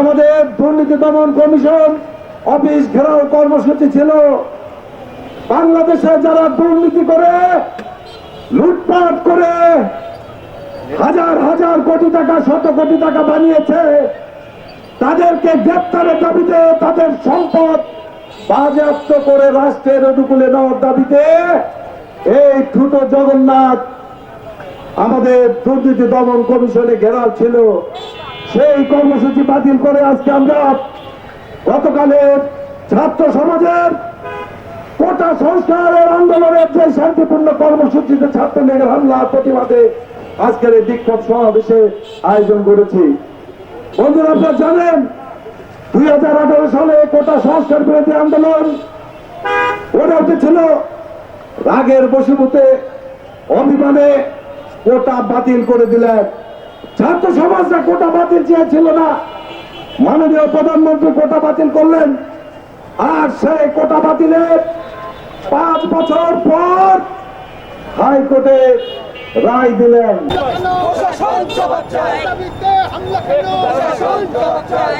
আমাদের দুর্নীতি দমন কমিশন অফিস ঘেরাও কর্মসূচি ছিল। বাংলাদেশে যারা দুর্নীতি করে, লুটপাট করে, হাজার হাজার কোটি টাকা, শত কোটি টাকা বানিয়েছে, তাদেরকে গ্রেপ্তারের দাবিতে তাদের সম্পদ বাজেয়াপ্ত করে রাষ্ট্রের অনুকূলে নেওয়ার দাবিতে এই ঠুটো জগন্নাথ আমাদের দুর্নীতি দমন কমিশনে ঘেরাও ছিল। সেই কর্মসূচি বাতিল করে আজকে আমরা গতকালের ছাত্র সমাজের কোটা সংস্কারের আন্দোলনের যে শান্তিপূর্ণ কর্মসূচিতে ছাত্র লীগের হামলার প্রতিবাদে আজকের এই বিক্ষোভ সমাবেশে আয়োজন করেছি। বন্ধুরা, আপনারা জানেন, দুই হাজার আঠারো সালে কোটা সংস্কার বিরোধী আন্দোলন ওটা উঠেছিল। রাগের বসীভূতে অভিমানে কোটা বাতিল করে দিলেন ছাত্র সমাজরা কোটা বাতিল চেয়েছিল না। মাননীয় প্রধানমন্ত্রী কোটা বাতিল করলেন। আর সেই কোটা বাতিলের পাঁচ বছর পর হাইকোর্টে রায় দিলেন। প্রশাসন জবাব চাই হামলা কেন প্রশাসন জবাব চাই